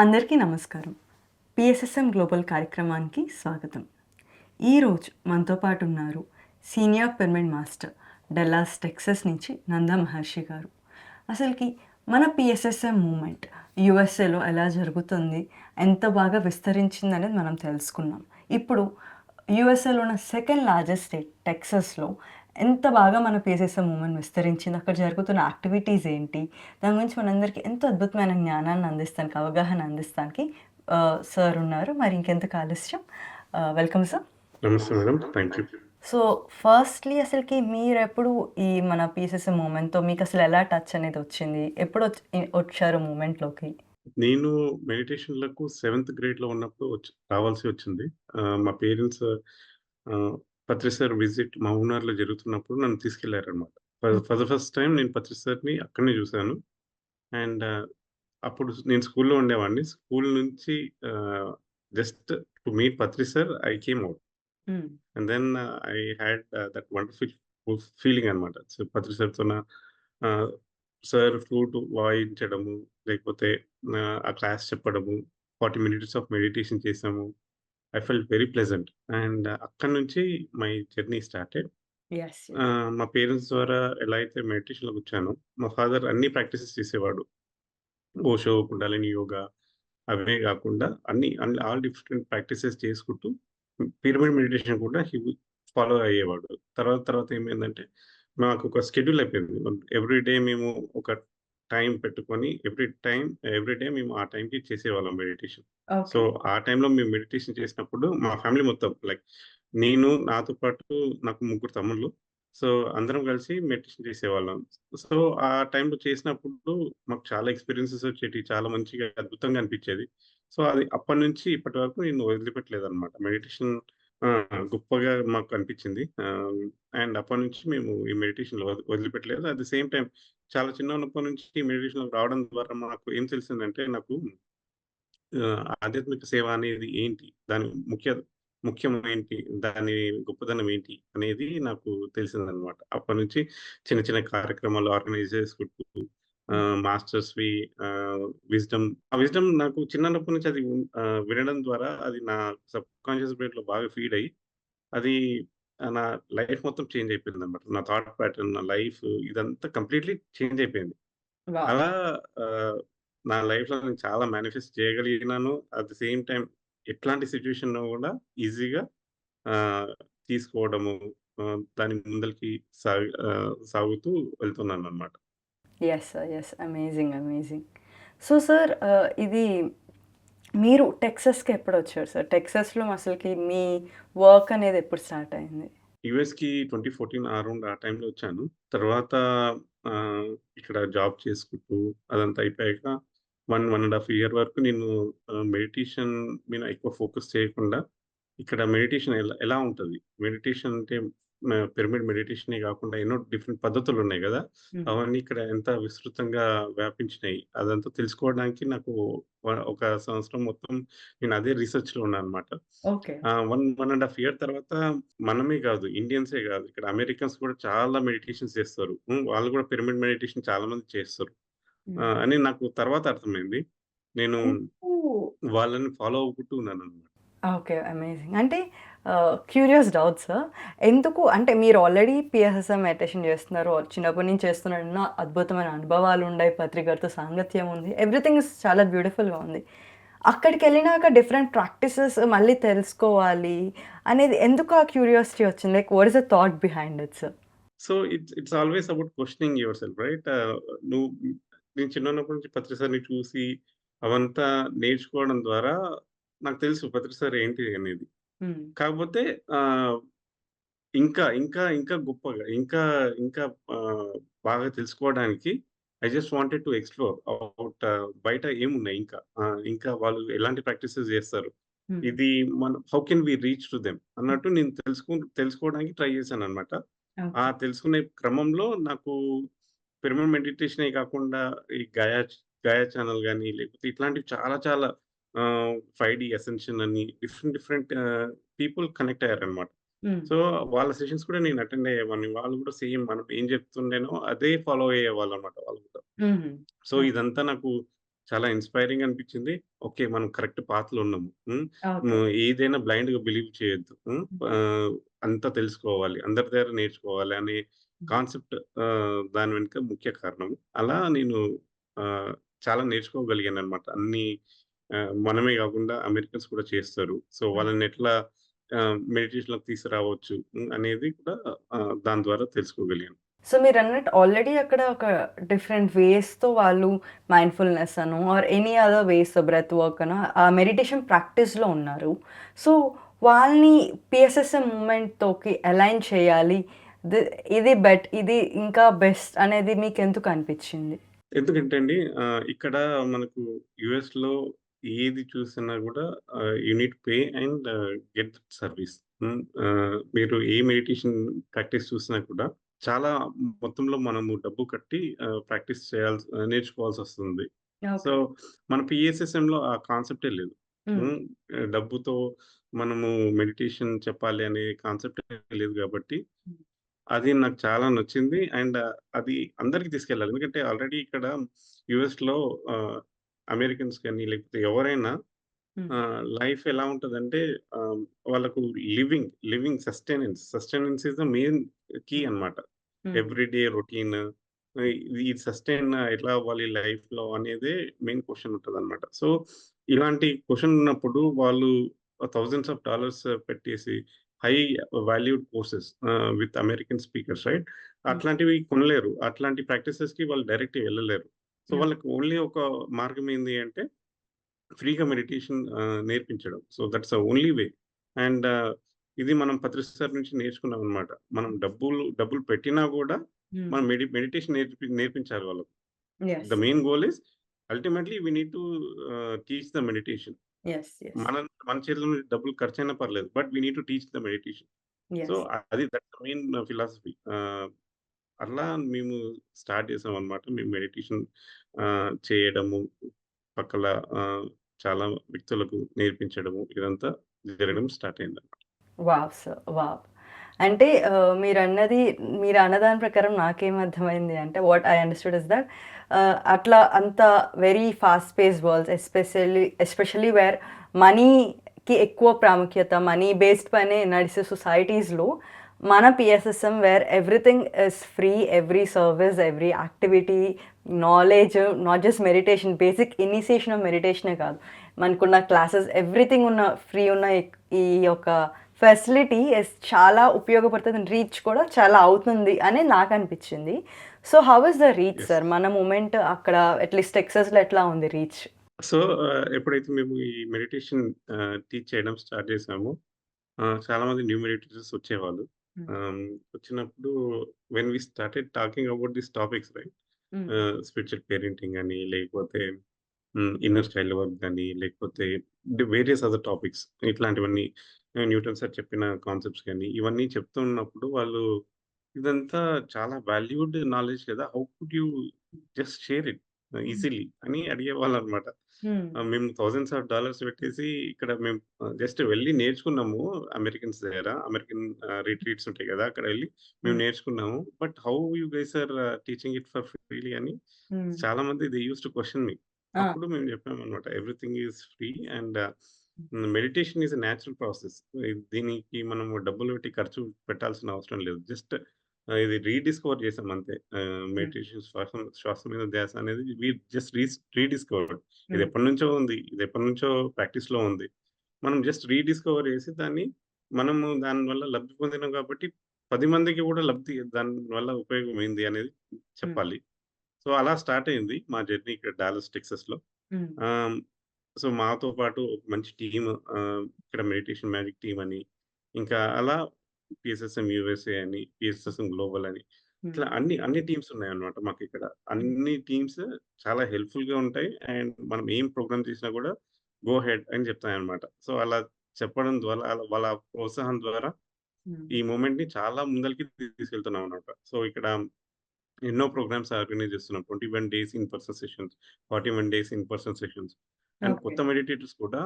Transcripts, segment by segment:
అందరికీ నమస్కారం. PSSM global కార్యక్రమానికి స్వాగతం. ఈరోజు మనతో పాటు ఉన్నారు senior pyramid master Dallas Texas నుంచి నంద మహర్షి గారు. అసలుకి మన పిఎస్ఎస్ఎం మూమెంట్ యుఎస్ఏలో ఎలా జరుగుతుంది ఎంత బాగా విస్తరించింది అనేది మనం తెలుసుకున్నాం. ఇప్పుడు యుఎస్ఏలో ఉన్న సెకండ్ లార్జెస్ట్ స్టేట్ టెక్సస్లో ఎంత బాగా మన పిఎస్ఎస్ఎం మూమెంట్ విస్తరించింది అక్కడ జరుగుతున్న యాక్టివిటీస్ ఏంటి దాని గురించి మనందరికీ ఎంతో అద్భుతమైన జ్ఞానాన్ని అందిస్తానికి అవగాహన అందిస్తానికి సార్ ఉన్నారు. మరి ఇంకెంత ఆలస్యం? వెల్కమ్ సార్ నమస్తే madam. Thank you so firstly అసలుకి మీరు ఎప్పుడు ఈ మన పిఎస్ఎస్ఎం మూమెంట్తో మీకు అసలు ఎలా టచ్ అనేది వచ్చింది? ఎప్పుడు వచ్చి- వచ్చారు మూమెంట్లోకి నేను మెడిటేషన్లకు సెవెంత్ గ్రేడ్లో ఉన్నప్పుడు వచ్చి రావాల్సి వచ్చింది. మా పేరెంట్స్ పత్రి సార్ విజిట్ మా ఊనార్లో జరుగుతున్నప్పుడు నన్ను తీసుకెళ్ళారు అనమాట ఫర్ ద ఫస్ట్ టైం నేను పత్రి సార్ని అక్కడనే చూశాను. అండ్ అప్పుడు నేను స్కూల్లో ఉండేవాడిని. స్కూల్ నుంచి just to meet Patri sir I came out and then I had that wonderful feeling అనమాట పత్రి సార్తో సార్ ఫ్లూట్ వాయించడము లేకపోతే ఆ క్లాస్ చెప్పడము ఫార్టీ మినిట్స్ ఆఫ్ మెడిటేషన్ చేసాము. I fell very pleasant and అక్కడ నుంచి మై జర్నీ స్టార్టెడ్ ఎస్ మా parents ద్వారా ఎలా అయితే మెడిటేషన్లోకి వచ్చానో మా ఫాదర్ అన్ని ప్రాక్టీసెస్ చేసేవాడు. ఓషో కుండాలిని యోగా అవే కాకుండా అన్ని ఆల్ డిఫరెంట్ ప్రాక్టీసెస్ చేసుకుంటూ పిరమిడ్ మెడిటేషన్ కూడా ఫాలో అయ్యేవాడు. తర్వాత తర్వాత ఏమైందంటే మాకు ఒక స్కెడ్యూల్ అయిపోయింది. ఎవ్రీ డే మేము ఒక టైం పెట్టుకొని ఎవ్రీ టైం ఎవ్రీ డే మేము ఆ టైంకి చేసేవాళ్ళం మెడిటేషన్. సో ఆ టైంలో మేము మెడిటేషన్ చేసినప్పుడు మా ఫ్యామిలీ మొత్తం లైక్ నేను నాతో పాటు నాకు ముగ్గురు తమ్ముళ్ళు. సో అందరం కలిసి మెడిటేషన్ చేసేవాళ్ళం. సో ఆ టైంలో చేసినప్పుడు మాకు చాలా ఎక్స్పీరియన్సెస్ వచ్చేటి చాలా మంచిగా అద్భుతంగా అనిపించేది. సో అది అప్పటి నుంచి ఇప్పటి వరకు నేను వదిలిపెట్టలేదు అనమాట మెడిటేషన్ గొప్పగా మాకు అనిపించింది. అండ్ అప్పటి నుంచి మేము ఈ మెడిటేషన్ వదిలిపెట్టలేదు. అట్ ది సేమ్ టైం చాలా చిన్న ఉన్నప్పటి నుంచి ఈ మెడిటేషన్ రావడం ద్వారా మాకు ఏం తెలిసిందంటే నాకు ఆధ్యాత్మిక సేవ అనేది ఏంటి? దాని ముఖ్య ముఖ్యం ఏంటి దాని గొప్పదనం ఏంటి? అనేది నాకు తెలిసిందనమాట అప్పటి నుంచి చిన్న చిన్న కార్యక్రమాలు ఆర్గనైజ్ చేసుకుంటూ మాస్టర్స్ వి విజ్డమ్. ఆ విజ్డమ్ నాకు చిన్నప్పటి నుంచి అది వినడం ద్వారా అది నా సబ్ కాన్షియస్ బ్రెయిన్లో బాగా ఫీడ్ అయ్యి అది నా లైఫ్ మొత్తం చేంజ్ అయిపోయింది అనమాట నా థాట్ ప్యాటర్న్ నా లైఫ్ ఇదంతా కంప్లీట్లీ చేంజ్ అయిపోయింది. అలా నా లైఫ్లో నేను చాలా మేనిఫెస్ట్ చేయగలిగినాను. అట్ ది సేమ్ టైం ఎట్లాంటి సిచ్యువేషన్ కూడా ఈజీగా తీసుకోవడము దాని ముందరికి సాగి సాగుతూ వెళ్తున్నాను అనమాట yes sir yes amazing amazing so sir ఇది మీరు టెక్సస్కి ఎప్పుడు వచ్చారు సార్ టెక్సస్లో అసలుకి మీ వర్క్ అనేది ఎప్పుడు స్టార్ట్ అయింది? యుఎస్కి ట్వంటీ ఫోర్టీన్ అరౌండ్ ఆ టైంలో వచ్చాను. తర్వాత ఇక్కడ జాబ్ చేసుకుంటూ అదంతా అయిపోయాక one one and half year వరకు నేను మెడిటేషన్ మీద ఎక్కువ ఫోకస్ చేయకుండా ఇక్కడ మెడిటేషన్ ఎలా ఎలా ఉంటుంది? మెడిటేషన్ అంటే పిరమిడ్ మెడిటేషనే కాకుండా ఎన్నో డిఫరెంట్ పద్ధతులు ఉన్నాయి కదా అవన్నీ ఇక్కడ ఎంత విస్తృతంగా వ్యాపించినాయి అదంతా తెలుసుకోవడానికి నాకు ఒక సంవత్సరం మొత్తం నేను అదే రీసెర్చ్లో ఉన్నాను అనమాట one one and half year తర్వాత మనమే కాదు ఇండియన్సే కాదు ఇక్కడ అమెరికన్స్ కూడా చాలా మెడిటేషన్స్ చేస్తారు. వాళ్ళు కూడా పిరమిడ్ మెడిటేషన్ చాలా మంది చేస్తారు. అని నాకు తర్వాత అర్థమైంది. నేను వాళ్ళని ఫాలో అవుకుంటూ ఉన్నాను అనమాట ఓకే అమేజింగ్. అంటే క్యూరియస్ డౌట్ సార్ ఎందుకు? అంటే మీరు ఆల్రెడీ పిఎస్ఎస్ఎం మెడిటేషన్ చేస్తున్నారు. చిన్నప్పటి నుంచి చేస్తున్నారు. ఎన్నో అద్భుతమైన అనుభవాలు ఉన్నాయి. పత్రికలతో సాంగత్యం ఉంది. ఎవ్రీథింగ్ ఇస్ చాలా బ్యూటిఫుల్గా ఉంది. అక్కడికి వెళ్ళినాక డిఫరెంట్ ప్రాక్టీసెస్ మళ్ళీ తెలుసుకోవాలి అనేది ఎందుకు ఆ క్యూరియాసిటీ వచ్చింది? Like what is the thought behind it sir so it's it's always about questioning yourself right నువ్వు నేను చిన్నప్పటి నుంచి పత్రిసారిని చూసి అవంతా నేర్చుకోవడం ద్వారా నాకు తెలుసు పత్రిసారి ఏంటి అనేది. కాకపోతే ఆ, ఇంకా ఇంకా ఇంకా గొప్పగా ఇంకా ఇంకా బాగా తెలుసుకోవడానికి I just wanted to explore out బయట ఏమున్నాయి ఇంకా. ఇంకా వాళ్ళు ఎలాంటి ప్రాక్టీసెస్ చేస్తారు? ఇది మన how can we reach to them? అన్నట్టు నేను తెలుసుకో తెలుసుకోవడానికి ట్రై చేశాను అనమాట ఆ తెలుసుకునే క్రమంలో నాకు పిరమిడ్ మెడిటేషనే కాకుండా ఈ గయా గయా ఛానల్ కానీ లేకపోతే ఇట్లాంటివి చాలా చాలా ఫైవ్ డి అసెన్షన్ అని డిఫరెంట్ డిఫరెంట్ పీపుల్ కనెక్ట్ అయ్యారనమాట సో వాళ్ళ సెషన్స్ కూడా నేను అటెండ్ అయ్యేవాడిని వాళ్ళు కూడా సేమ్ మనం ఏం చెప్తుండేనో అదే ఫాలో అయ్యేవాళ్ళు అనమాట వాళ్ళు కూడా సో. ఇదంతా నాకు చాలా ఇన్‌స్పైరింగ్ అనిపించింది. ఓకే. మనం కరెక్ట్ పాత్‌లో ఉన్నాము. ఏదైనా బ్లైండ్‌గా బిలీవ్ చేయొద్దు. అంతా తెలుసుకోవాలి. అందరి దగ్గర నేర్చుకోవాలి అనే. కాన్సెప్ట్ దాని వెనుక ముఖ్య కారణం. అలా నేను చాలా నేర్చుకోగలిగాననమాట. అన్నీ ఆహ్, మనమే గాకుండా అమెరికన్స్ కూడా చేస్తారు. సో. వాళ్ళని ఎట్లా మెడిటేషన్‌లోకి తీసుకురావచ్చు అనేది కూడా దాని ద్వారా తెలుసుకోగలిగాను. సో, మీరన్నట్టు ఆల్రెడీ అక్కడ ఒక డిఫరెంట్ వేస్‌తో వాళ్ళు మైండ్‌ఫుల్‌నెస్ అనో or any other ways breath work అనో ఆ మెడిటేషన్ ప్రాక్టీస్‌లో ఉన్నారు. సో, వాళ్ళని పీఎస్ఎస్ఎం మూవ్‌మెంట్‌తోకి అలైన్ చేయాలి. ఇది బెట్ ఇది ఇంకా బెస్ట్ అనేది మీకెందుకు అనిపిచ్చింది? ఎందుకంటే అండి ఇక్కడ మనకు యూఎస్‌లో ఏది చూసినా గూడా ఆహ్, you need pay and get service. మీరు ఏ మెడిటేషన్ ప్రాక్టీస్ చూసినా కూడా చాలా మొత్తంలో మనము డబ్బు కట్టి ప్రాక్టీస్ చేయాల్సి ఆహ్, నేర్చుకోవాల్సొస్తుంది. సో. మన పీఎస్ఎస్ఎంలో ఆ కాన్సెప్టే లేదు. డబ్బుతో మనము మెడిటేషన్ చెప్పాలి అనే కాన్సెప్టే లేదు గాబట్టి హ్మ్. అది నాకు చాలా నచ్చింది. అండ్ అది అందరికి తీసుకెళ్ళాలి. ఎందుకంటే ఆల్రెడీ ఇక్కడ యూఎస్‌లో ఆహ్, అమెరికన్స్ గాని లేకపోతే ఎవరైనా లైఫ్ ఎలా ఉంటదంటే వాళ్ళకు living, living sustenance, sustenance is the main key. Hmm. Everyday routine ఈ సస్టైన్ ఎట్లా అవ్వాలి లైఫ్‌లో అనేదే మెయిన్ క్వెషన్ ఉంటదన్నమాట. సో, ఇలాంటి క్వెషన్ ఉన్నప్పుడు వాళ్ళు థౌసండ్స్ ఆఫ్ డాలర్స్ పెట్టేసి high valued courses with American speakers right? అట్లాంటివి కొనలేరు. అట్లాంటి ప్రాక్టీసెస్‌కి వాళ్ళు డైరెక్ట్‌గా వెళ్ళలేరు. సో! వాళ్ళకి ఓన్లీ ఒక మార్గం ఏంది అంటే ఫ్రీగా మెడిటేషన్ నేర్పించడం. So, that's the only way. And ఇది మనం పత్రిసార్ నుంచి నేర్చుకున్నామనమాట. మనం డబ్బులు డబ్బులు పెట్టినా హ్మ్. మనం మెడి మెడిటేషన్ నేర్పి నేర్పించాలి వాళ్ళకి. The main goal is ultimately we need to teach the meditation. మన మన చేతుల నుంచి డబ్బులు ఖర్చయినా పర్లేదు. But we need to teach the meditation. So. అది దట్స్ ద మెయిన్ ఫిలాసఫీ. అట్లా మేము స్టార్ట్ చేసామనమాట. మేము మెడిటేషన్ చేయడము, పక్కల చాలా వ్యక్తులకు నేర్పించడము ఇదంతా జరగడం స్టార్ట్ అయింది వావ్! సార్. వావ్! అంటే మీరు మీరన్నది మీరు అన్నదాని ప్రకారం నాకేం అర్థమైంది అంటే what I understood is that అట్లా అంత very fast pace worlds especially especially where మనీకి ఎక్కువ ప్రాముఖ్యత, మనీ బేస్డ్ పైనే నడిచే సొసైటీస్‌లో మన PSSM where everything is free, every service every activity, knowledge, not just meditation basic initiation of మెడిటేషనే కాదు. మనకున్న క్లాసెస్ ఎవ్రీథింగ్ ఉన్న ఫ్రీ ఉన్న ఈ యొక్క ఫెసిలిటీ ఎస్ చాలా ఉపయోగపడుతుంది. రీచ్ కూడా చాలా అవుతుంది అని నాకనిపిచ్చింది. So, how is the reach. Sir? మన మూవ్‌మెంట్ అక్కడ అట్‌లీస్ట్ టెక్సాస్‌లో ఎట్లా ఉంది రీచ్? సో, ఆహ్, ఎప్పుడైతే మేము ఈ మెడిటేషన్ టీచ్ చేయడం స్టార్ట్ చేసామో ఆహ్, చాలామంది న్యూ మెడిటేటర్స్ వచ్చేవాళ్ళు. హ్మ్. ఆహ్, వచ్చినప్పుడు when we started talking about these topics right? Hmm. Parenting అని లేకపోతే ఇన్నర్ స్టైల్ వర్క్ అని లేకపోతే వేరియస్ అదర్ టాపిక్స్ ఇట్లాంటివన్నీ న్యూటన్ సార్ చెప్పిన కాన్సెప్ట్స్ కానీ ఇవన్నీ చెప్తున్నప్పుడు వాళ్ళు ఇదంతా చాలా వాల్యూడ్ నాలెడ్జ్ కదా! How could you just share it easily అని అడిగేవాళ్ళనమాట. హ్మ్. ఆహ్, మేము థౌసండ్స్ ఆఫ్ డాలర్స్ పెట్టేసి ఇక్కడ మేము జస్ట్ వెళ్ళి నేర్చుకున్నాము అమెరికన్స్ దగ్గర. అమెరికన్ రిట్రీట్స్ ఉంటాయి కదా! అక్కడ వెళ్ళి మేము. నేర్చుకున్నాము. But how you guys are teaching it for freely అని. చాలా మంది they used to question me. అప్పుడు మేము చెప్పామనమాట. Everything is free and meditation is natural process. దీనికి మనము డబ్బులు పెట్టి ఖర్చు పెట్టాల్సిన అవసరం లేదు. జస్ట్ ఇది రీడిస్కవర్ చేసాం అంతే. మెడిటేషన్ శ్వాస శ్వాస మీద ధ్యాస అనేది వి జస్ట్ రీస్ రీడిస్కవర్డ్. ఇది హ్మ్. ఎప్పటినుంచో ఉంది. ఇది ఎప్పటినుంచో ప్రాక్టీస్‌లో ఉంది. మనం జస్ట్ రీడిస్కవర్ చేసి దాన్ని మనము దానివల్ల లబ్ధి పొందినాం కాబట్టి 10 మందికి కూడా లబ్ధి దాని వల్ల ఉపయోగమైంది అనేది. చెప్పాలి. సో, అలా స్టార్ట్ అయింది మా జర్నీ ఇక్కడ డాలస్ టెక్సాస్‌లో. హ్మ్. ఆహ్, సో, మాతో పాటు ఒక మంచి టీమ్ ఇక్కడ మెడిటేషన్ మ్యాజిక్ టీమ్ అని, ఇంకా అలా పీఎస్ఎస్ఎం యూఎస్ఏ అని, పీఎస్ఎస్ఎం గ్లోబల్ అని, ఇట్లా. అన్ని అన్ని టీమ్స్ ఉన్నాయన్నమాట మాకిక్కడ. హ్మ్. అన్ని టీమ్స్ చాలా హెల్ప్‌ఫుల్‌గా ఉంటాయి. అండ్ మనం ఏం ప్రోగ్రామ్ చేసినా కూడా గో హెడ్ అని చెప్తాయన్నమాట. సో, అలా చెప్పడం ద్వారా వాళ్ళ ప్రోత్సాహం ద్వారా. ఈ మూవ్‌మెంట్‌ని చాలా ముందలకి తీసుకెళ్తున్నామన్నమాట. సో, ఇక్కడ ఎన్నో ప్రోగ్రామ్స్ ఆర్గనైజ్ చేస్తున్నాం. 21 days in person sessions, 41 days in person sessions. And. కొత్త మెడిటేటర్స్ కూడా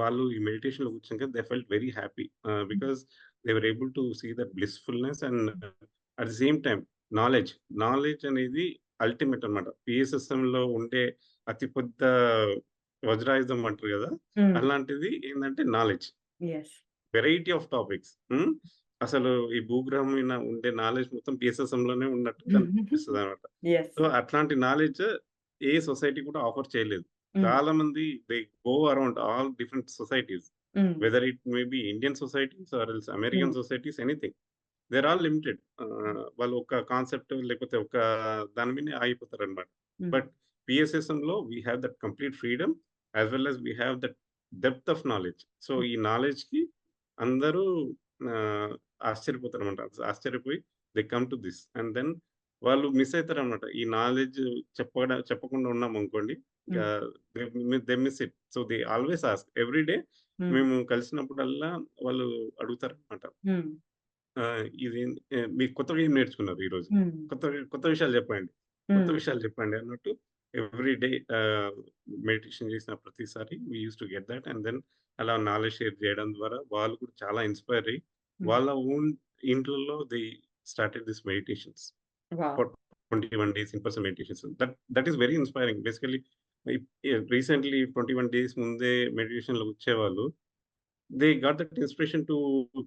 వాళ్ళు ఈ మెడిటేషన్‌లో కూర్చున్నాక they felt very happy. Because they were able to see that blissfulness and at the same time knowledge. Knowledge అనేది ultimate అన్నమాట. పీఎస్ఎస్ఎంలో ఉండే అతి పెద్ద వజ్రాయుధం అంటారు! హ్మ్. అలాంటిది ఏందంటే నాలెడ్జ్. Variety of topics. అసలు ఈ భూగ్రహం మీద ఉండే నాలెడ్జ్ మొత్తం పీఎస్ఎస్ఎంలోనే ఉన్నట్టు కనిపిస్తదనమాట. యెస్. సో, అట్లాంటి నాలెడ్జ్ ఏ సొసైటీ కూడా ఆఫర్ చేయలేదు. చాలా మంది they go around all different societies. Whether it may be Indian societies or else American hmm. Societies anything. They are all limited. Ah, వాళ్ళు ఒక కాన్సెప్ట్ లేకపోతే ఒక దాని మీదనే ఆగిపోతారనమాట. Hmm. But పీఎస్ఎస్ఎంలో we have that complete freedom as well as we have that depth of knowledge. So. ఈ నాలెడ్జ్‌కి అందరూ ఆహ్, ఆశ్చర్యపోతారనమాట. ఆశ్చర్యపోయి they come to this and then వాళ్ళు మిస్ అయితారనమాట. ఈ నాలెడ్జ్ చెప్పడ చెప్పకుండా ఉన్నామనుకోండి హ్మ్. So, they always ask every day. మేము కలిసినప్పుడల్లా వాళ్ళు అడుగుతారనమాట. హ్మ్. ఆహ్, ఇది మీరు కొత్తగా ఏం నేర్చుకున్నారు ఈరోజు? హ్మ్. కొత్త కొత్త విషయాలు చెప్పండి. కొత్త. విషయాలు చెప్పండి అన్నట్టు ఎవ్రీ డే మెడిటేషన్ చేసిన ప్రతిసారి we used to get that and then అలా నాలెడ్జ్ షేర్ చేయడం ద్వారా వాళ్ళు కూడా చాలా ఇన్‌స్పైర్ అయ్యి. వాళ్ళ own ఇంట్లల్లో they started this meditations. For 21 days in person meditations. That that is very inspiring. Basically recently 21 days ముందే మెడిటేషన్‌లోకి వచ్చేవాళ్ళు. They got that inspiration to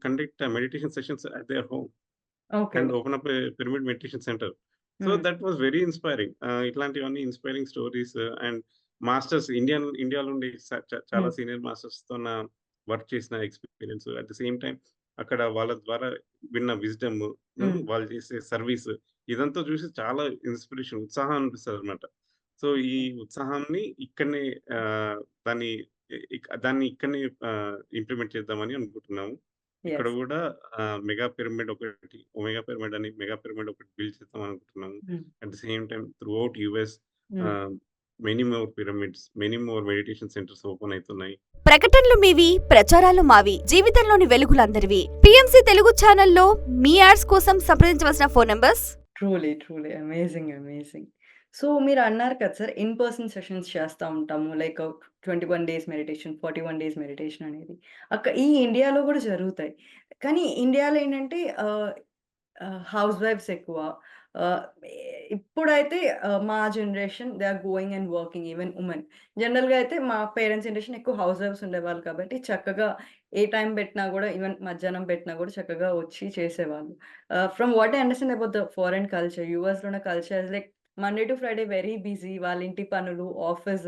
conduct meditation sessions at their home. And open up pyramid meditation centre. So. That was very inspiring. ఇట్లాంటివన్నీ inspiring stories and masters Indian ఇండియాలో ఉండే చాలా. Senior మాస్టర్స్‌తోన work చేసిన experience at the same time అక్కడ వాళ్ళ ద్వారా విన్న విజ్డమ్. వాళ్ళు చేసే సర్వీస్ ఇదంతా చూసి చాలా ఇన్‌స్పిరేషన్ ఉత్సాహం అనిపిస్తదనమాట. సో, ఈ. ఉత్సాహాన్ని ఇక్కడనే దాన్ని దాన్ని ఇక్కడనే ఇంప్లిమెంట్ చేద్దామని అనుకుంటున్నాము. ఇక్కడ. కూడా మెగా పిరమిడ్ ఒకటి ఒమేగా పిరమిడ్ అని మెగా పిరమిడ్ ఒకటి బిల్డ్ చేద్దాం అనుకుంటున్నాము. At the same time throughout US hmm. Ah, many more pyramids, many more meditation centres open అయితున్నాయి. ప్రకటనలు మీవి ప్రచారాలు మావి జీవితంలోని వెలుగులందరివి పిఎంసి తెలుగు ఛానల్లో మీ యాడ్స్ కోసం సంప్రదించవలసిన phone numbers truly. Truly. Amazing. Amazing. So, మీరు అన్నారు కదా సార్ ఇన్ పర్సన్ సెషన్స్ చేస్తూ ఉంటాము. Like 21 days meditation, 41 days meditation అనేది. అక్క ఈ ఇండియాలో కూడా జరుగుతాయి. కానీ ఇండియాలో ఏంటంటే హౌస్ వైఫ్స్ ఎక్కువ. ఇప్పుడైతే మా generation they are going and working even women జనరల్‌గా అయితే మా పేరెంట్స్ జనరేషన్ ఎక్కువ హౌస్ వైఫ్స్ ఉండేవాళ్ళు కాబట్టి చక్కగా ఏ టైం పెట్టినా కూడా ఈవెన్ మధ్యాహ్నం పెట్టినా కూడా చక్కగా వచ్చి చేసేవాళ్ళు. From what I understand about the foreign culture యూఎస్‌లో ఉన్న culture like Monday to Friday very busy. వాళ్ళ ఇంటి పనులు, ఆఫీస్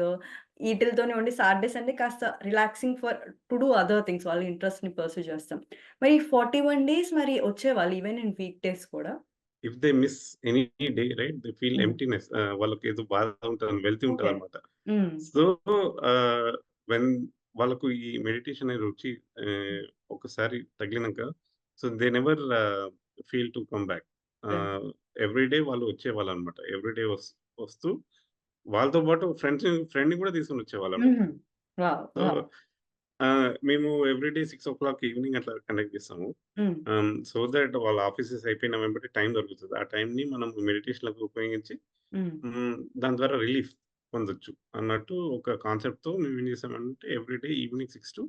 ఈటిలతోనే ఉండి సాటర్‌డే, సండే కాస్త relaxing for to do other things వాళ్ళ ఇంట్రెస్ట్‌ని పర్స్యూ చేస్తాం. మరి 41 డేస్ మరి వచ్చేవాళ్ళు ఈవెన్ ఇన్ వీక్ డేస్ కూడా? If they miss any day right they feel hmm. Emptiness. Ah, వాళ్ళకేదో బాధ ఉంటది, వెల్తీ ఓకే. ఉంటదనమాట. హ్మ్. సో, వెన్ వాళ్ళకు ఈ మెడిటేషన్ అనే రుచి హ్మ్. ఆహ్, ఒకసారి తగిలినంక so, they never feel to come back. Yeah! Ah, every day వాళ్ళు వచ్చేవాళ్ళనమాట. ఎవ్రీ డే వస్ వస్తూ వాళ్ళతో పాటు ఫ్రెండ్స్‌ని ఫ్రెండ్‌ని కూడా తీసుకొని! ఆహ్, మేము ఎవ్రీ డే 6:00 ఈవినింగ్ అట్లా కండక్ట్ చేస్తాము. సో దట్ వాళ్ళ ఆఫీసెస్ అయిపోయిన వెంబటే టైం దొరుకుతది. ఆ టైంని మనం మెడిటేషన్‌లకు ఉపయోగించి. దాని ద్వారా రిలీఫ్ పొందొచ్చు అన్నట్టు ఒక కాన్సెప్ట్‌తో మేమేం చేసామంటే ఎవ్రీ డే ఈవినింగ్ 6-7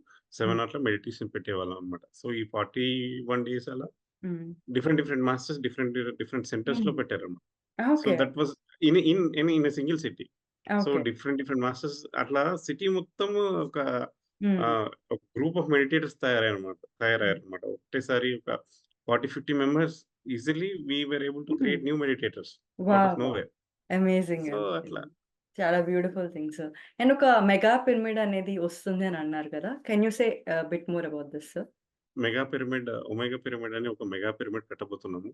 హ్మ్. అట్లా మెడిటేషన్ పెట్టేవాళ్ళం అనమాట. సో, ఈ 41 డేస్ అలా. Different different masters different different సెంటర్స్‌లో హ్మ్. పెట్టారన్నమాట. So, okay. That was in in in in a single city. So, okay. Different different masters అట్లా సిటీ మొత్తం ఒక హ్మ్. ఆహ్, ఒక గ్రూప్ ఆఫ్ మెడిటేటర్స్ తయారయ్యారన్నమాట హ్మ్. తయారయ్యారన్నమాట. ఒకటేసారి ఒక 40, 50 members easily we were able to hmm. Create new meditators out wow! Of wow! Nowhere. Amazing. So, అట్లా. అమేజింగ్. చాలా బ్యూటిఫుల్ థింగ్స్. అండ్ ఒక మెగా పిరమిడ్ అనేది వస్తుంది అని అన్నారు కదా! Can you say ah, bit more about this sir? Mega pyramid, omega pyramid అని ఒక mega pyramid కట్టబోతున్నాము.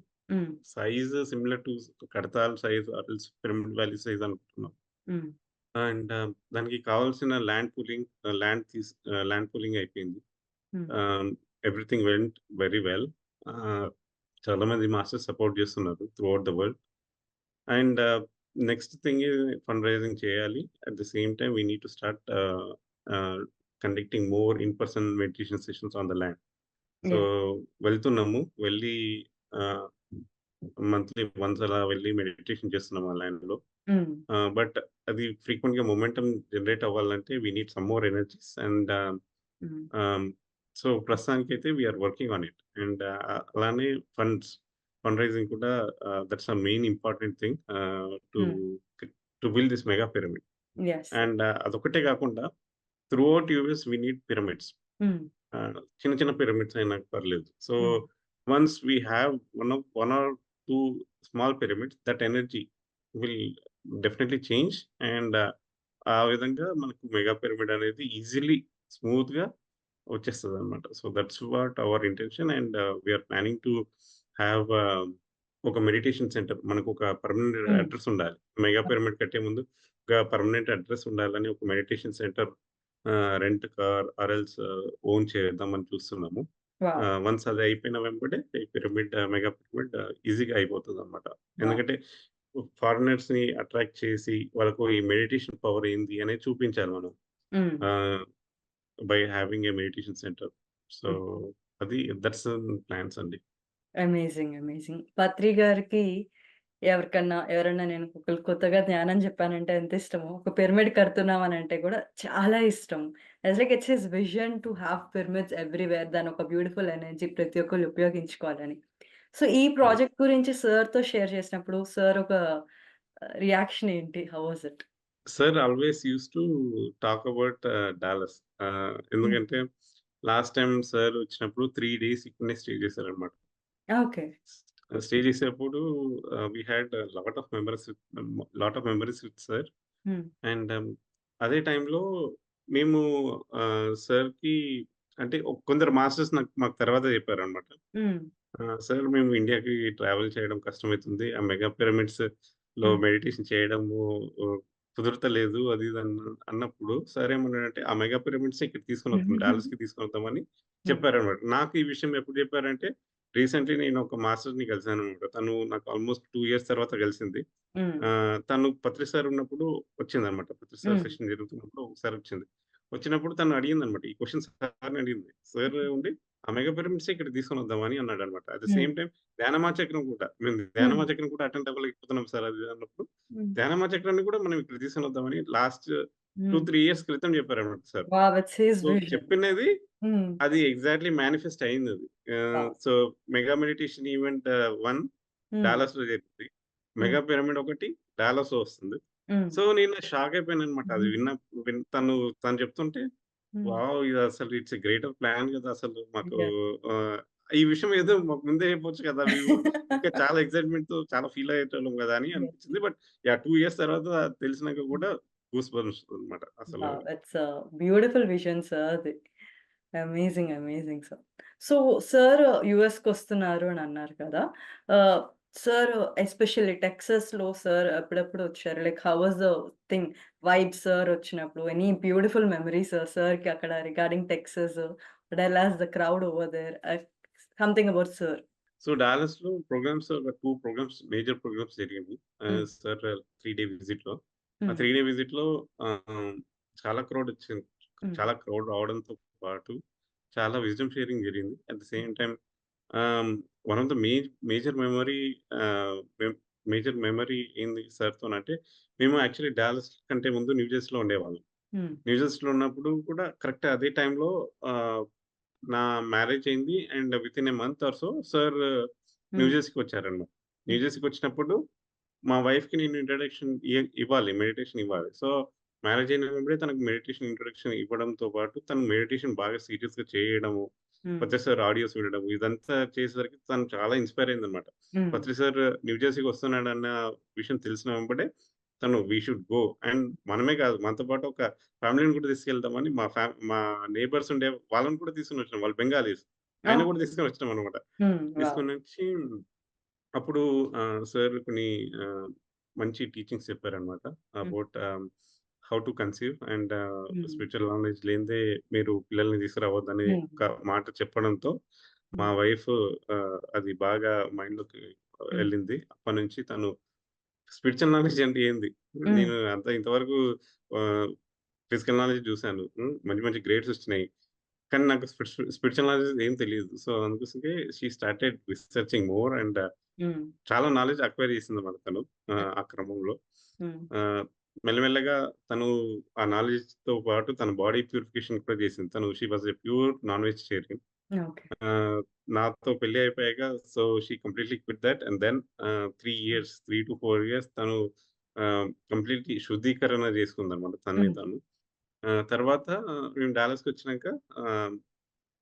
Size similar to Kadthal size else pyramid valley size అనుకుంటున్నాం. అండ్ దానికి కావాల్సిన ల్యాండ్ పూలింగ్ ల్యాండ్ తీస్ ల్యాండ్ పూలింగ్ అయిపోయింది. Everything went very well. ఆహ్, చాలామంది masters support చేస్తున్నారు throughout the world. And next thing fund raising చేయాలి. At the same time we need to start conducting more in person meditation sessions on the land. So! వెళ్తున్నాము. వెళ్ళి monthly once అలా వెళ్ళి meditation చేస్తున్నాం ఆ. హ్మ్. ఆహ్, బట్ అది ఫ్రీక్వెంట్‌గా మొమెంటమ్ జనరేట్ అవ్వాలంటే we need some more energies and so, ప్రస్తుతానికైతే we are working on it. And అలానే ఫండ్స్ ఫండ్ రైజింగ్ కూడా that's a main important thing too. To build this mega pyramid. And అదొక్కటే కాకుండా throughout US we need pyramids. చిన్న చిన్న pyramids అయినా పర్లేదు. So. Once we have one of 1 or 2 small pyramids that energy will definitely change and ఆ విధంగా మనకు mega pyramid అనేది ఈజీలీ స్మూత్‌గా వచ్చేస్తదనమాట. So, that's what our intention and we are planning to ah, ఒక మెడిటేషన్ సెంటర్ మనకొక permanent hmm. Address ఉండాలి. Mega. Pyramid కట్టే ముందు ఒక పర్మనెంట్ అడ్రెస్ ఉండాలని ఒక meditation centre rent car or else own చేద్దామని చూస్తున్నాము. వన్స్ అది అయిపోయిన వెంబడే పిరమిడ్ మెగా పిరమిడ్ ఈజీగా అయిపోతదనమాట. వావ్! ఎందుకంటే ఫారినర్స్‌ని అట్రాక్ట్ చేసి వాళ్ళకు ఈ మెడిటేషన్ పవర్ ఏంది అనేది చూపించాలి మనం. By having a meditation centre. So. అది దట్స్ ప్లాన్స్ అండి. అమేజింగ్. అమేజింగ్. పత్రి గారికి ఎవరికన్నా ఎవరన్నా నేను ఒకళ్ళు కొత్తగా ధ్యానం చెప్పానంటే ఎంత ఇష్టమో, ఒక పిరమిడ్ కడుతున్నామనంటే కూడా చాలా ఇష్టం. It's like it's his vision to have pyramids everywhere. దాని ఒక బ్యూటిఫుల్ ఎనర్జీ ప్రతి ఒక్కళ్ళు ఉపయోగించుకోవాలని. సో, ఈ. ప్రాజెక్ట్ గురించి సార్‌తో షేర్ చేసినప్పుడు సార్ ఒక రియాక్షన్ ఏంటి? How was it? Sir always used to talk about Dallas. ఎందుకంటే లాస్ట్ టైమ్ సార్ వచ్చినప్పుడు 3 డేస్ ఇక్కడనే స్టే చేశారనమాట. ఓకే. స్టే చేసేప్పుడు we had lot of memories with lot of memories with sir. And అదే టైంలో మేము ఆహ్, సార్‌కి అంటే కొందరు మాస్టర్స్ నాకు మాకు తర్వాత చెప్పారనమాట. హ్మ్. ఆహ్, సార్ మేము ఇండియాకి ట్రావెల్ చేయడం కష్టమైతుంది. ఆ మెగా పిరమిడ్స్‌లో హ్మ్. మెడిటేషన్ చేయడము ఆహ్, కుదరతలేదు అది అన్న అన్నప్పుడు సార్ ఏమన్నాడంటే, "ఆ మెగా పిరమిడ్సే ఇక్కడికి తీసుకొనొద్దాం. డాలస్‌కి తీసుకొనొద్దామని" హ్మ్. చెప్పారనమాట. నాకు ఈ విషయం ఎప్పుడు చెప్పారంటే, రీసెంట్‌లీ నేను ఒక మాస్టర్‌ని కలిసాననమాట. తను నాకు ఆల్మోస్ట్ 2 ఇయర్స్ తర్వాత కలిసింది. ఆహ్, తను పత్రి సార్ ఉన్నప్పుడు వచ్చిందనమాట. పత్రి సార్. సెషన్ జరుగుతున్నప్పుడు ఒకసారి వచ్చింది. వచ్చినప్పుడు తను అడిగిందనమాట. ఈ క్వెషన్ సార్‌ని అడిగింది. సార్ ఉండి "ఆ మెగా పిరమిడ్సే ఇక్కడికి తీసుకొనొద్దామని" అన్నాడనమాట. At the. సేమ్ టైమ్ ధ్యానమా చక్రం కూడా మేము. ధ్యానమా చక్రం కూడా అటెండ్ అవ్వలేకపోతున్నాం సార్ అది అన్నప్పుడు. ధ్యానమా చక్రాన్ని కూడా మనం ఇక్కడ తీసుకొనొద్దామని లాస్ట్ 2, హ్మ్. 3 ఇయర్స్ క్రితం చెప్పారనమాట sir. Wow! It's his so, vision. చెప్పినది. అది exactly manifest. Ah, wow! So, mega meditation event 1 hmm. డాలస్‌లో జరిగింది. మెగా పిరమిడ్ ఒకటి డాలస్‌లో వస్తుంది. హ్మ్. సో, నేను షాక్ అయిపోయాననమాట. అది విన్న విన్ తను తను చెప్తుంటే. వావ్! ఇది అసలు ఇట్స్ గ్రేటర్ ప్లాన్ కదా! అసలు మాకు ఈ విషయం ఏదో మాకు ముందే చెప్పొచ్చు కదా! ఇంకా చాలా ఎక్సైట్‌మెంట్‌తో చాలా ఫీల్ అయ్యేటోళ్ళం కదా! అని. అనిపించింది. But yeah! 2 ఇయర్స్ తర్వాత తెలిసినాక. కూడా గూస్ బంప్స్ అనమాట. అసలు beautiful vision సార్‌ది. Amazing. Amazing sir. So, sir యూఎస్‌కొస్తున్నారు అని అన్నారు కదా! సార్ ఎస్పెషల్లీ టెక్సాస్‌లో సార్ అప్పుడప్పుడు వచ్చారు. Like how was the thing vibe sir వచ్చినప్పుడు ఎనీ బ్యూటిఫుల్ మెమరీస్ సార్‌కి అక్కడ regarding Texas, Dallas the crowd over there something about sir? So, డాలస్‌లో programmes ఒక 2 programmes major programmes hmm. Sir 3 day విజిట్‌లో. ఆ హ్మ్. 3 day విజిట్‌లో ఆహ్, చాలా క్రౌడ్ వచ్చింది. చాలా క్రౌడ్ రావడంతో పాటు చాలా విజ్డమ్ షేరింగ్ జరిగింది. At the. Same ah, one of the may major memory major memory ఏంది సార్‌తోనంటే, మేము యాక్చువల్లీ డాలస్ కంటే ముందు న్యూ జెర్సీలో ఉండేవాళ్ళం. హ్మ్. న్యూ జెర్సీలో ఉన్నప్పుడు కూడా కరెక్ట్ అదే టైంలో నా మ్యారేజ్ అయింది. And within a month or so sir new hmm. జెర్సీకి వచ్చారన్నమాట. New hmm. జెర్సీకి వచ్చినప్పుడు మా వైఫ్‌కి నేను ఇంట్రడక్షన్ ఇవ్వాలి. మెడిటేషన్ ఇవ్వాలి. సో, మ్యారేజ్ అయిన వెంబడే తనకు మెడిటేషన్ ఇంట్రడక్షన్ ఇవ్వడంతో పాటు తను మెడిటేషన్ బాగా సీరియస్‌గా చేయడము, హ్మ్. పత్రి సార్ ఆడియోస్ వినడం ఇదంతా చేసేసరికి తను చాలా ఇన్‌స్పైర్ అయిందన్నమాట. హ్మ్. పత్రి సార్ న్యూ జెర్సీకి వస్తున్నాడన్న విషయం తెలిసిన వెంబడే తను వి షుడ్ గో అండ్ మనమే కాదు మనతో పాటు ఒక ఫ్యామిలీని కూడా తీసుకెళ్దామని మా ఫ్యా మా నైబర్స్ ఉండే వాళ్ళని కూడా తీసుకొనొచ్చాం. వాళ్ళు బెంగాలీస్. ఆయన! కూడా తీసుకొనొచ్చామన్నమాట. హ్మ్. వావ్! తీసుకొనొచ్చి అప్పుడు ఆహ్, సార్ కొన్ని మంచి టీచింగ్స్ చెప్పారన్నమాట. హ్మ్. About how to conceive and hmm. Spiritual knowledge లేనిదే మీరు పిల్లల్ని తీసుకురావద్దనే. ఒక మాట చెప్పడంతో మా. వైఫ్ అది బాగా మైండ్‌లోకి హ్మ్. వెళ్ళింది. అప్పటినుంచి తను స్పిరిచ్యువల్ నాలెడ్జ్ అంటే ఏంది? నేను అంత ఇంతవరకు ఫిజికల్ నాలెడ్జ్ చూసాను. హ్మ్. మంచి మంచి గ్రేడ్స్ వచ్చినాయి. కానీ నాకు స్పిరిచు స్పిరిచ్యువల్ నాలెడ్జ్ ఏం తెలీదు. సో, అందుకోసమే she started researching more and. చాలా నాలెడ్జ్ అక్వైర్ చేసిందన్నమాట తను. హ్మ్. ఆహ్, ఆ క్రమంలో. మెల్లమెల్లగా తను ఆ నాలెడ్జ్‌తో పాటు తన బాడీ ప్యూరిఫికేషన్ కూడా చేసింది. తను she a pure non vegetarian. నాతో పెళ్ళి అయిపోయాక so, she completely quit that and then ah, 3 hmm. Years 3-4 years తను కంప్లీట్‌లీ శుద్ధీకరణ చేసుకుందనమాట తనని హ్మ్. తాను. తర్వాత మేము డాలస్‌కొచ్చినాక ఆహ్,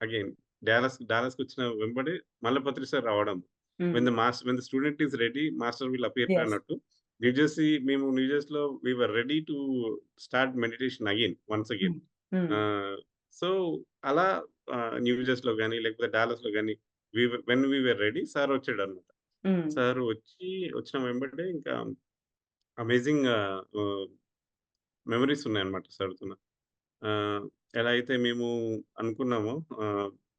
అగైన్ డాలస్ డాలస్‌కొచ్చిన వెంబడే మళ్ళా పత్రి సార్ రావడం. When. The master when the student is ready master will appear. అన్నట్టు. న్యూ జెర్సీ మేము New జెర్సీలో we were ready to start meditation again once again. So, అలా ఆహ్, న్యూ జెర్సీలో గాని, లేకపోతే డాలస్‌లో గాని we we when we were ready sir వచ్చాడన్నమాట. Hmm. Sir వచ్చి వచ్చిన వెంబడే ఇంకా అమేజింగ్ మెమోరీస్ ఉన్నాయన్నమాట. ఆహ్, ఎలా అయితే మేము అనుకున్నామో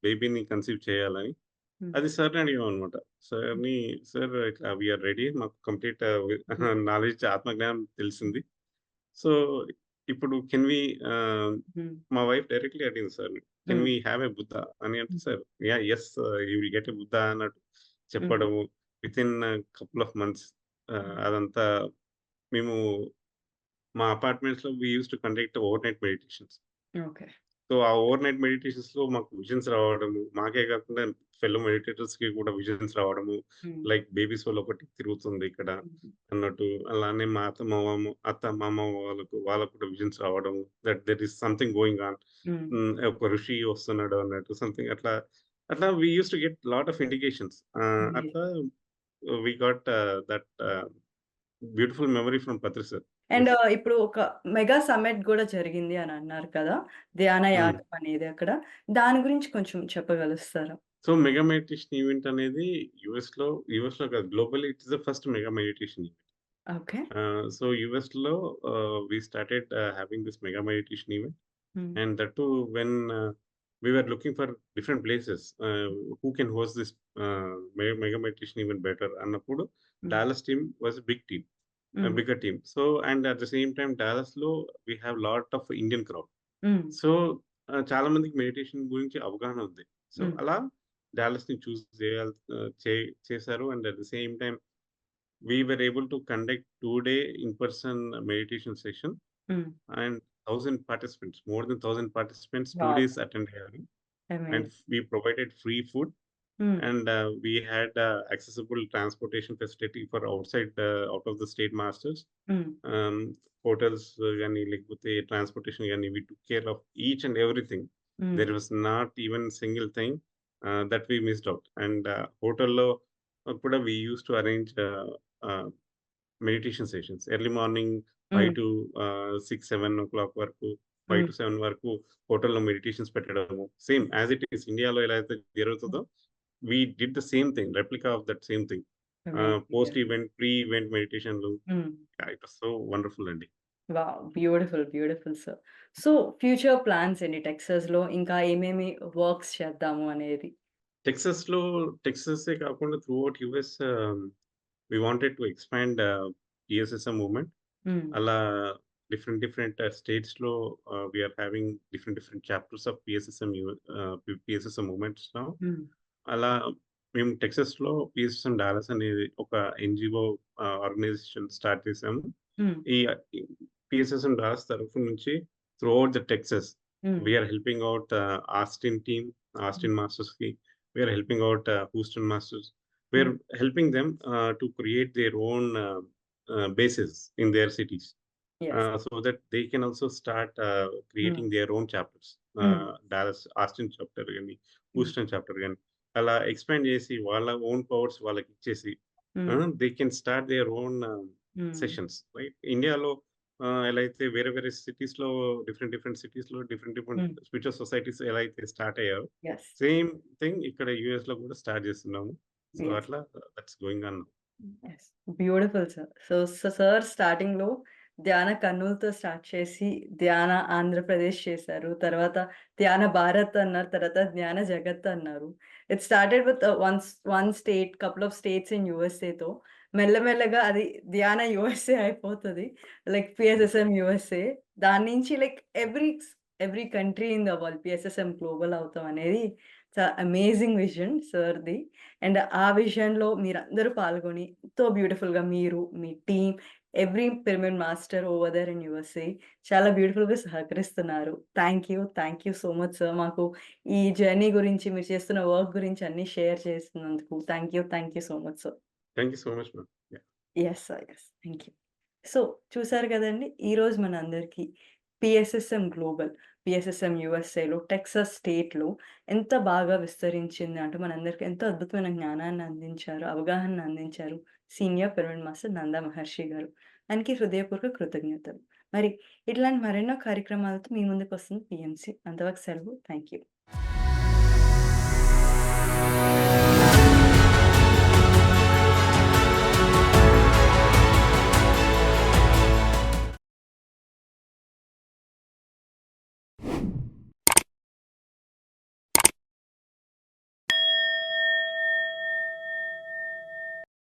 బేబీని కన్సీవ్ చేయాలని. అది సార్‌ని అడిగామన్నమాట. హ్మ్. సార్‌ని సార్ ఇట్లా వి ఆర్ రెడీ మాకు కంప్లీట్. నాలెడ్జ్ ఆత్మజ్ఞానం తెలిసింది. సో, ఇప్పుడు కెన్ వి. మా వైఫ్ డైరెక్ట్‌లీ అడిగింది సార్‌ని. Can. We have a Buddha అని అంటే. Sir yeah! Yes you will get a Buddha అన్నట్టు హ్మ్. చెప్పడము. Within couple of months. అదంతా మేము మా అపార్ట్మెంట్స్‌లో we used to conduct overnight meditations. Okay. So, ఆ ఓవర్‌నైట్ మెడిటేషన్స్‌లో మాకు విజన్స్ రావడము, మాకే కాకుండా ఫెలో మెడిటేటర్స్‌కి కూడా విజన్స్ రావడము. లైక్ బేబీ సోల్ ఒకటి తిరుగుతుంది ఇక్కడ. అన్నట్టు. అలానే మా అత్త, మామ అత్త, మామ వాళ్ళకు వాళ్ళకు కూడా విజన్స్ రావడము. That there is something going on. ఒక ఋషి వస్తున్నాడు అన్నట్టు సంథింగ్ అట్లా, అట్లా we used to get lot of indications. అట్లా we got that beautiful memory from Patri sir. And. ఇప్పుడు ఒక మెగా సమ్మిట్ గూడా జరిగింది అని అన్నారు కదా! ధ్యాన. యాగం అనేది అక్కడ. దాని గురించి కొంచెం చెప్పగలుస్తారా? సో, మెగా మెడిటేషన్ ఈవెంట్ అనేది యూఎస్‌లో యూఎస్‌లో కాదు globally it is the first mega meditation event. Okay. So, యూఎస్‌లో ఆహ్, we started having this mega meditation event. And that too when we were looking for different places who can host this mega meditation event better అన్నప్పుడు. Dallas team was a big team. Bigger team. So, and at the same time డాలస్‌లో we have lot of Indian crowd. So, చాలా మందికి meditation గురించి అవగాహన ఉంది. So, హ్మ్. అలా డాలస్‌ని చూస్ చేయాల్ ah, చే చేశారు. And at the same time we were able to conduct 2 day in person meditation session. And 1000 participants more than 1000 participants 2 wow! Days attend అయ్యారు. And. We provided free food హ్మ్. and uh, we had uh, accessible transportation facility for outside uh, out of the state masters హ్మ్. um, hotels కానీ లేకపోతే transportation గాని we took care of each and everything. హ్మ్. There was not even single thing uh, that we missed out. And uh, హోటల్‌లో కూడా we used to arrange uh, uh, meditation sessions. Early morning 5 hmm. To ఆహ్, 6, 7 ఓ clock వరకు 5 హ్మ్. To 7 వరకు హోటల్‌లో meditations పెట్టడము. Same హ్మ్. యాస్ ఇట్ ఈస్ ఇండియాలో ఎలా అయితే హ్మ్. జరుగుతదో we did the same thing. Replica of that same thing. Ah, amazing. Post yeah! Event, pre event మెడిటేషన్‌లు హ్మ్. Yeah! It was so wonderful అండి. Wow! Beautiful. Beautiful sir. So, future plans ఏంటి టెక్సాస్‌లో ఇంకా ఏమేమి వర్క్స్ చేద్దాము అనేది? టెక్సాస్‌లో టెక్సాసే కాకుండా త్రూఔట్ యూఎస్ ఆహ్, వి వాంటెడ్ టు ఎక్స్‌పాండ్ ఆహ్, టీఎస్ఎస్ఎం మూవ్‌మెంట్. హ్మ్. అలా డిఫరెంట్ డిఫరెంట్ స్టేట్స్‌లో ఆహ్, we are having different different chapters of PSSM you ah, PSSM movements now. హ్మ్. అలా మేము టెక్సాస్‌లో పీఎస్ఎస్ఎం డాలస్ అనేది ఒక ఎన్‌జీఓ ఆహ్, ఆర్గనైజేషన్ స్టార్ట్ చేసాము. హ్మ్. ఈ పీఎస్ఎస్ఎం డాలస్ తరఫు నుంచి throughout the Texas hmm. We are helping out ah, Austin team, hmm. Austin మాస్టర్స్‌కి we are helping out ah, Houston masters. We are hmm. Helping them ah, to create their own ah, ah, bases in their cities. Yes. Uh, so that they can also start uh, హ్మ్. creating their own chapters. Hmm. Uh, Dallas Austin chapter గాని, hmm. Houston chapter గాని అలా expand చేసి వాళ్ళ own powers వాళ్ళకిచ్చేసి hmm. ఆహ్, they can start their own. Sessions right. ఇండియాలో ఎలా అయితే వేరే వేరే సిటీస్‌లో డిఫరెంట్ డిఫరెంట్ సిటీస్‌లో different different hmm. Spiritual societies ఎలా అయితే స్టార్ట్ అయ్యాయో యెస్. సేమ్ థింగ్ ఇక్కడ యూఎస్‌లో కూడా స్టార్ట్ చేస్తున్నాము. సో. అట్లా that's going on. Beautiful sir. So, sir స్టార్టింగ్‌లో ధ్యాన కర్నూల్‌తో స్టార్ట్ చేసి ధ్యాన ఆంధ్రప్రదేశ్ చేశారు. తర్వాత ధ్యాన భారత్ అన్నారు. తర్వాత జ్ఞాన జగత్ అన్నారు. It started with once one state, couple of states in యూఎస్ఏతో మెల్లమెల్లగా అది ధ్యాన యూఎస్ఏ అయిపోతుంది లైక్ పిఎస్ఎస్ఎం యూఎస్ఏ. దాని నుంచి like every every country in the world PSSM global అవుతాం అనేది చా అమేజింగ్ విజన్ సార్‌ది. అండ్ ఆ విజన్‌లో మీరందరూ పాల్గొని ఎంతో బ్యూటిఫుల్‌గా మీరు, మీ team, every pyramid master over there in USA చాలా బ్యూటిఫుల్‌గా సహకరిస్తున్నారు. Thank you. Thank you so much sir. మాకు ఈ జర్నీ గురించి, మీరు చేస్తున్న వర్క్ గురించి అన్నీ షేర్ చేసినందుకు thank you. Thank you so much sir. Thank you so much! Yes sir. Yes. Thank you. So చూసారు కదండి ఈరోజు మన అందరికీ పిఎస్ఎస్ఎం గ్లోబల్ పిఎస్ఎస్ఎం యుఎస్ఏలో టెక్సాస్ స్టేట్లో ఎంత బాగా విస్తరించింది అంటూ మనందరికీ ఎంతో అద్భుతమైన జ్ఞానాన్ని అందించారు అవగాహన అందించారు senior pyramid master Nanda Maharshi గారు. ఆయనకి హృదయపూర్వక కృతజ్ఞతలు. మరి ఇట్లాంటి మరెన్నో కార్యక్రమాలతో మీ ముందుకు వస్తుంది పిఎంసి. అంతవరకు సెలవు. Thank you